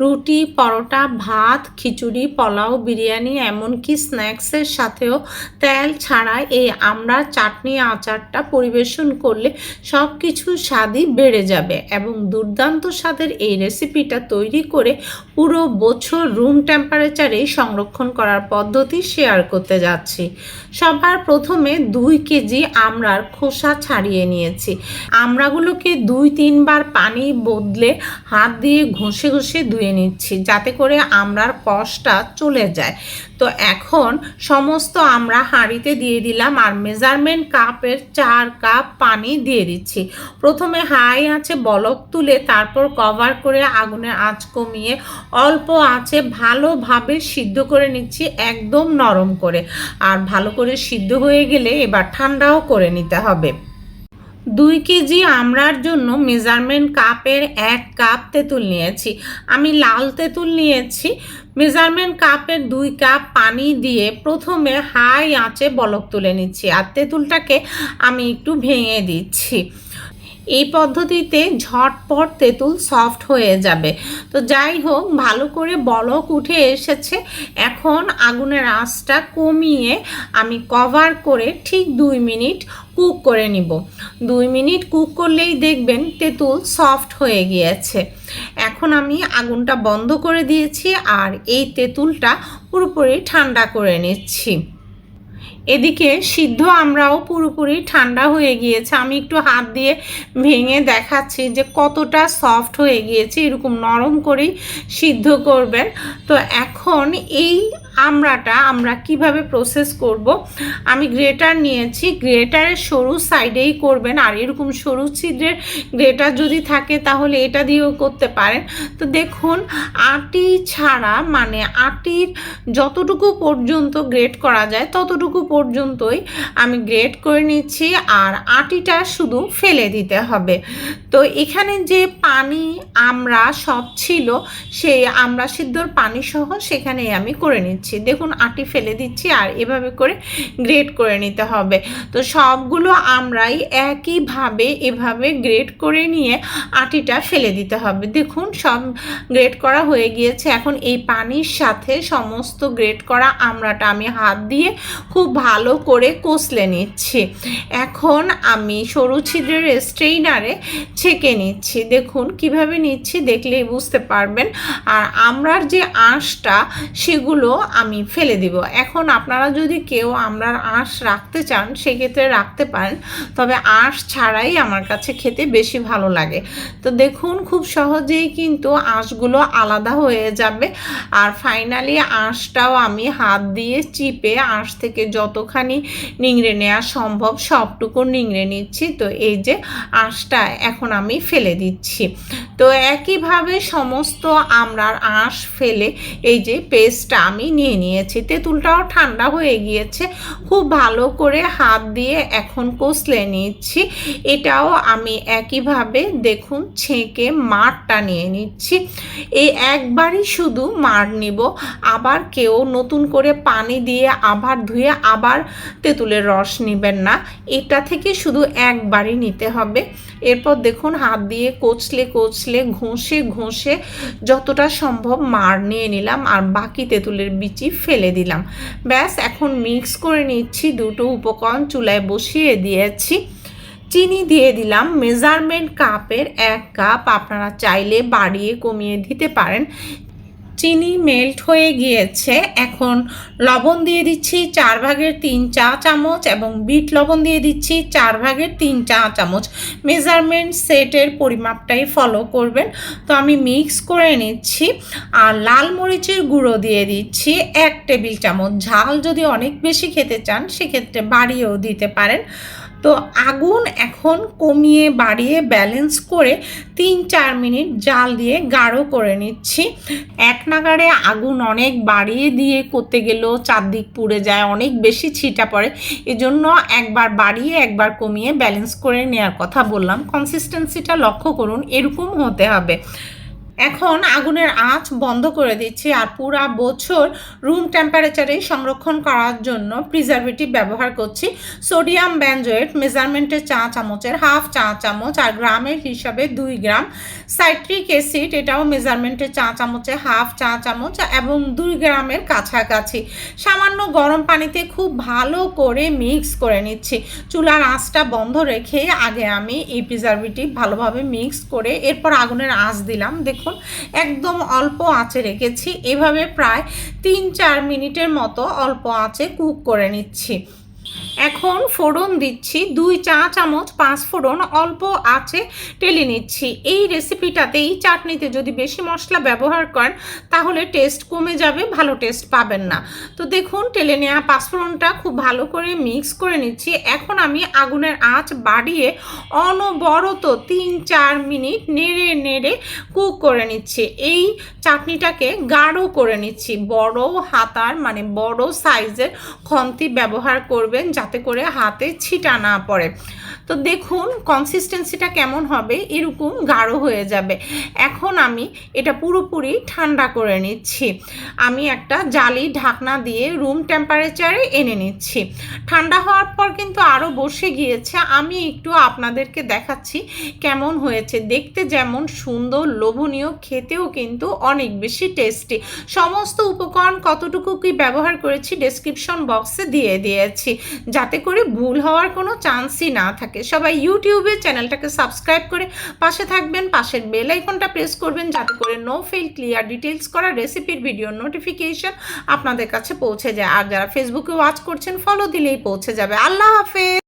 রুটি, পরোটা, ভাত, খিচুড়ি, পোলাও, বিরিয়ানি, এমনকি স্ন্যাক্সের সাথেও তেল ছাড়া এই আমরা চাটনি আচারটা পরিবেশন করলে সব কিছু স্বাদই বেড়ে যাবে এবং দুর্দান্ত স্বাদের এই রেসিপিটা তৈরি করে পুরো বছর রুম টেম্পারেচারে সংরক্ষণ করার পদ্ধতি শেয়ার করতে যাচ্ছি। সবার প্রথমে দুই কেজি আমড়ার খোসা ছাড়িয়ে নিয়েছি। আমড়াগুলোকে দুই তিনবার পানি বদলে হাত দিয়ে ঘষে ঘষে ধুয়ে নিচ্ছি যাতে করে আমড়ার কষটা চলে যায়। তো এখন সমস্ত আমরা হাঁড়িতে দিয়ে দিলাম আর মেজারমেন্ট কাপের চার কাপ পানি দিয়ে দিচ্ছি। প্রথমে হাই আছে বলক তুলে তারপর কভার করে আগুনের আঁচ কমিয়ে অল্প আঁচে ভালোভাবে সিদ্ধ করে নিচ্ছি একদম নরম করে। আর ভালো করে সিদ্ধ হয়ে গেলে এবার ঠান্ডাও করে নিতে হবে। দুই কেজি আমড়ার জন্য মেজারমেন্ট কাপের এক কাপ তেঁতুল নিয়েছি। আমি লাল তেঁতুল নিয়েছি। মেজারমেন্ট কাপের দুই কাপ পানি দিয়ে প্রথমে হাই আঁচে বলক তুলে নিচ্ছি আর তেঁতুলটাকে আমি একটু ভেঙে দিচ্ছি। এই পদ্ধতিতে ঝটপট তেঁতুল সফট হয়ে যাবে। তো যাই হোক, ভালো করে বলক উঠে এসেছে। এখন আগুনের আঁচটা কমিয়ে আমি কভার করে ঠিক দুই মিনিট কুক করে নিব। দুই মিনিট কুক করলেই দেখবেন তেঁতুল সফট হয়ে গিয়েছে। এখন আমি আগুনটা বন্ধ করে দিয়েছি আর এই তেঁতুলটা পুরোপুরি ঠান্ডা করে নিচ্ছি। এদিকে সিদ্ধ আমরাও পুরোপুরি ঠান্ডা হয়ে গিয়েছে। আমি একটু হাত দিয়ে ভেঙে দেখাচ্ছি যে কতটা সফট হয়ে গিয়েছে। এরকম নরম করেই সিদ্ধ করবেন। তো এখন এই আমড়াটা আমরা কীভাবে প্রসেস করব? আমি গ্রেটার নিয়েছি গ্রেটারের সরু সাইডেই করবেন। আর এরকম সরু ছিদ্রের গ্রেটার যদি থাকে, তাহলে এটা দিয়েও করতে পারেন। তো দেখুন, আটি ছাড়া মানে আটির যতটুকু পর্যন্ত গ্রেট করা যায়, ততটুকু পর্যন্তই আমি গ্রেট করে নিচ্ছি। আর আটিটা শুধু ফেলে দিতে হবে। তো এখানে যে পানি আমরা সব ছিল, সেই আমরা সিদ্ধর পানি সহ সেখানেই আমি করে নিচ্ছি। দেখুন, আটি ফেলে দিচ্ছি আর এভাবে করে গ্রেড করে নিতে হবে। তো সবগুলো আমরাই একইভাবে এভাবে গ্রেড করে নিয়ে আটিটা ফেলে দিতে হবে। দেখুন, সব গ্রেড করা হয়ে গিয়েছে। এখন এই পানির সাথে সমস্ত গ্রেড করা আমড়াটা আমি হাত দিয়ে খুব ভালো করে কষলে নিচ্ছি। এখন আমি সরু ছিদ্রের স্ট্রেইনারে ছেঁকে নিচ্ছি। দেখুন, কীভাবে নিচ্ছি দেখলেই বুঝতে পারবেন। আর আমরার যে আঁশটা, সেগুলো আমি ফেলে দিব। এখন আপনারা যদি কেউ আমরার আঁশ রাখতে চান, সেক্ষেত্রে রাখতে পারেন। তবে আঁশ ছাড়াই আমার কাছে খেতে বেশি ভালো লাগে। তো দেখুন, খুব সহজেই কিন্তু আঁশগুলো আলাদা হয়ে যাবে। আর ফাইনালি আঁশটাও আমি হাত দিয়ে চিপে আঁশ থেকে যতখানি নিংড়ে নেওয়া সম্ভব সবটুকু নিংড়ে নিচ্ছি। তো এই যে আঁশটা এখন আমি ফেলে দিচ্ছি। তো একইভাবে সমস্ত আমরার আঁশ ফেলে এই যে পেস্টটা আমি নিয়ে নিয়েছি। তেঁতুলটাও ঠান্ডা হয়ে গিয়েছে। খুব ভালো করে হাত দিয়ে এখন কষলে নিচ্ছি। এটাও আমি একইভাবে দেখুন ছেঁকে মারটা নিয়ে নিচ্ছি। এই একবারই শুধু মার নিব। আবার কেউ নতুন করে পানি দিয়ে আবার ধুয়ে আবার তেঁতুলের রস নেবেন না। এটা থেকে শুধু একবারই নিতে হবে। এরপর দেখুন হাত দিয়ে কোচলে কোচলে ঘষে ঘষে যতটা সম্ভব মার নিয়ে নিলাম। আর বাকি তেঁতুলের বিচি ফেলে দিলাম। ব্যাস, এখন মিক্স করে নিচ্ছি দুটো উপকরণ, চুলায় বসিয়ে দিয়েছি। চিনি দিয়ে দিলাম। মেজারমেন্ট কাপের এক কাপ আপনারা চাইলে বাড়িয়ে কমিয়ে দিতে পারেন। চিনি মেল্ট হয়ে গিয়েছে। এখন লবণ দিয়ে দিচ্ছি চার ভাগের তিন চা চামচ এবং বিট লবণ দিয়ে দিচ্ছি চার ভাগের তিন চা চামচ। মেজারমেন্ট সেটের পরিমাপটাই ফলো করবেন। তো আমি মিক্স করে নিচ্ছি আর লাল মরিচের গুঁড়ো দিয়ে দিচ্ছি এক টেবিল চামচ। ঝাল যদি অনেক বেশি খেতে চান, সেক্ষেত্রে বাড়িয়েও দিতে পারেন। তো আগুন এখন কমিয়ে, বাড়িয়ে ব্যালেন্স করে তিন চার মিনিট জাল দিয়ে গাঢ় করে নিচ্ছি। এক নাগাড়ে আগুন অনেক বাড়িয়ে দিয়ে করতে গেলেও চারদিক পুড়ে যায়, অনেক বেশি ছিটা পড়ে। এজন্য একবার বাড়িয়ে, একবার কমিয়ে ব্যালেন্স করে নেওয়ার কথা বললাম। কনসিস্টেন্সিটা লক্ষ্য করুন, এরকম হতে হবে। এখন আগুনের আঁচ বন্ধ করে দিচ্ছি আর পুরা বছর রুম টেম্পারেচারে সংরক্ষণ করার জন্য প্রিজারভেটিভ ব্যবহার করছি। সোডিয়াম ব্যানজয়েট মেজারমেন্টের চা চামচের হাফ চা চামচ আর গ্রামের হিসাবে দুই গ্রাম। সাইট্রিক অ্যাসিড এটাও মেজারমেন্টের চা চামচে হাফ চা চামচ এবং দুই গ্রামের কাছাকাছি। সামান্য গরম পানিতে খুব ভালো করে মিক্স করে নিচ্ছি। চুলার আঁচটা বন্ধ রেখে আগে আমি এই প্রিজারভেটিভ ভালোভাবে মিক্স করে এরপর আগুনের আঁচ দিলাম। দেখুন একদম অল্প আঁচে রেখেছি। এভাবে প্রায় তিন চার মিনিটের মতো অল্প আঁচে কুক করে নিচ্ছি। এখন ফোড়ন দিচ্ছি, দুই চা চামচ পাঁচ ফোড়ন, অল্প আছে টেলে নিচ্ছি। এই রেসিপিটাতে এই চাটনিতে যদি বেশি মশলা ব্যবহার করেন, তাহলে টেস্ট কমে যাবে, ভালো টেস্ট পাবেন না। তো দেখুন, টেলে নেওয়া পাঁচফোড়নটা খুব ভালো করে মিক্স করে নিচ্ছি। এখন আমি আগুনের আঁচ বাড়িয়ে অনবরত তিন চার মিনিট নেড়ে নেড়ে কুক করে নিচ্ছি। এই চাটনিটাকে গাঢ় করে নিচ্ছি। বড় হাতার মানে বড় সাইজের খন্তি ব্যবহার করবেন যাতে করে হাতে ছিটা না পড়ে। তো দেখুন কনসিস্টেন্সিটা কেমন হবে, এরকম গাঢ় হয়ে যাবে। এখন আমি এটা পুরোপুরি ঠান্ডা করে নিচ্ছি। আমি একটা জালি ঢাকনা দিয়ে রুম টেম্পারেচারে এনে নিচ্ছি। ঠান্ডা হওয়ার পর কিন্তু আরও বসে গিয়েছে। আমি একটু আপনাদেরকে দেখাচ্ছি কেমন হয়েছে। দেখতে যেমন সুন্দর, লোভনীয়, খেতেও কিন্তু অনেক বেশি টেস্টি সমস্ত উপকরণ কতটুকু কি ব্যবহার করেছি ডেসক্রিপশন বক্সে দিয়ে দিয়েছি। যাতে করে ভুল হওয়ার কোনো চান্সই না থাকে। সবাই ইউটিউবে চ্যানেলটাকে সাবস্ক্রাইব করে পাশে থাকবেন, পাশের বেল আইকনটা প্রেস করবেন যাতে করে নো ফেল ক্লিয়ার ডিটেলস করা রেসিপির ভিডিও নোটিফিকেশন আপনাদের কাছে পৌঁছে যায়। আর যারা ফেসবুকে ওয়াচ করছেন ফলো দিলেই পৌঁছে যাবে। আল্লাহ হাফেজ!